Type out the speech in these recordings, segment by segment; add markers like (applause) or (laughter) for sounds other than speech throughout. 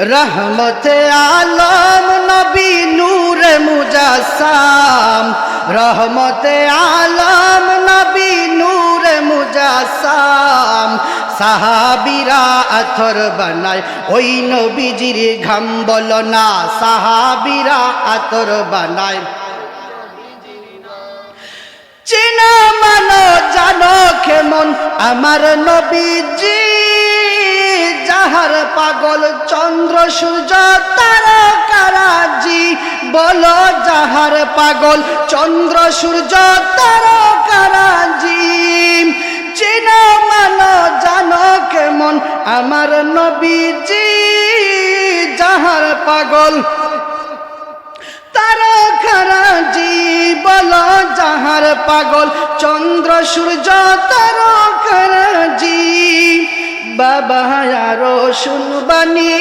রহমতে আলম নবী নূর মুজাসাম। রহমতে আলম নবী নূর মুজাসাম। সাহাবিরা আথর বানায়, ওই নবীজির ঘাম বল না। সাহাবিরা আথর বানায়। চেনা মানো, জানো কেমন? আমার নবীজি যাহার পাগল চন্দ্র সূর্য তারকারাজি। বলো যাহার পাগল চন্দ্র সূর্য তারকারাজি। চেনা মানো জানো কেমন আমার নবীজি। যাহার পাগল তারা খারাজি বল যাহার পাগল চন্দ্র সূর্য তারা খারাজি আরও শুনবানি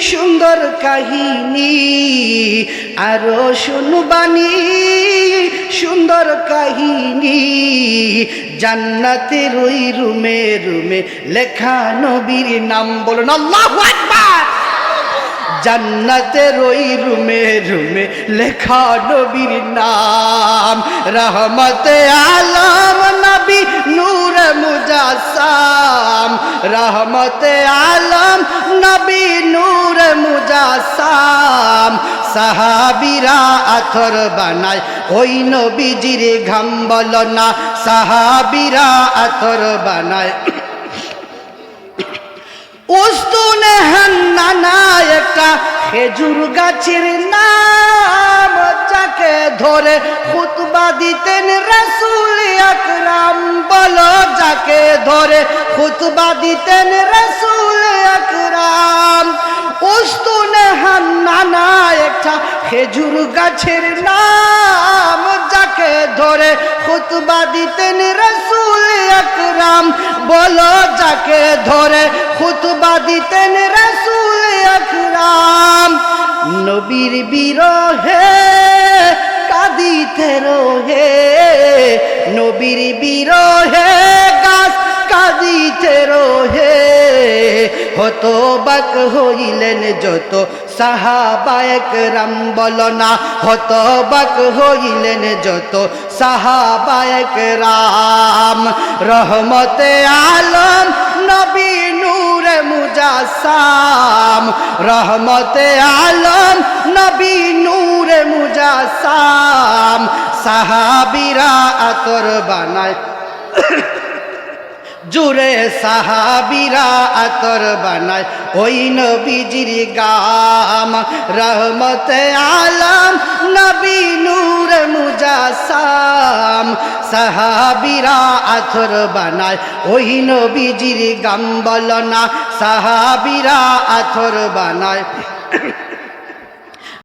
সুন্দর কাহিনী। আরও শুনবানি সুন্দর কাহিনী। জান্নাতের ওই রুমে রুমে লেখা নবীর নাম বলুন, আল্লাহু আকবার। জান্নাতের ওই রুমে রুমে লেখা নবীর নাম। রহমতে আলম নবী রহমতে আলম, নবী নূর মুজাসাম সাহাবিরা আথর বানায়। ওই নবীজির ঘাম বল না, সাহাবিরা আথর বানায়। (coughs) উস্তুনে হান্নানা একটা খেজুর গাছের নাম, যাকে ধরে খুতবা দিতেন রাসূল আকরাম বলো, যাকে ধরে খুতবা দিতেন রাসূল আকরাম। উস্তুনে হান্নানা একটা খেজুর গাছের নাম, যাকে ধরে খুতবা দিতেন রাসূল আকরাম। বলো, যাকে ধরে খুতবা দিতেন রাসূল আকরাম। নবীর বিরহে কাঁদিতে রোহে। নবীর বিরহে গাছ কাঁদিতে রোহে। হত বাক হইলেন যত সাহাবায়ক রাম বল না হত বাক হইলেন যত সাহাবায়ক রাম রহমতে আলম, নবী নূর মুজাসাম। রহমতে আলম আতর বানায় (coughs) জুড়ে সাহাবিরা আতর বানায়। ওই নবীজির গাম, রহমতে আলম, নবী নূর মুজাসাম। সাহাবিরা আতর বানায়, ওই নবীজির গাম বল না। সাহাবিরা আতর বানায়। (coughs)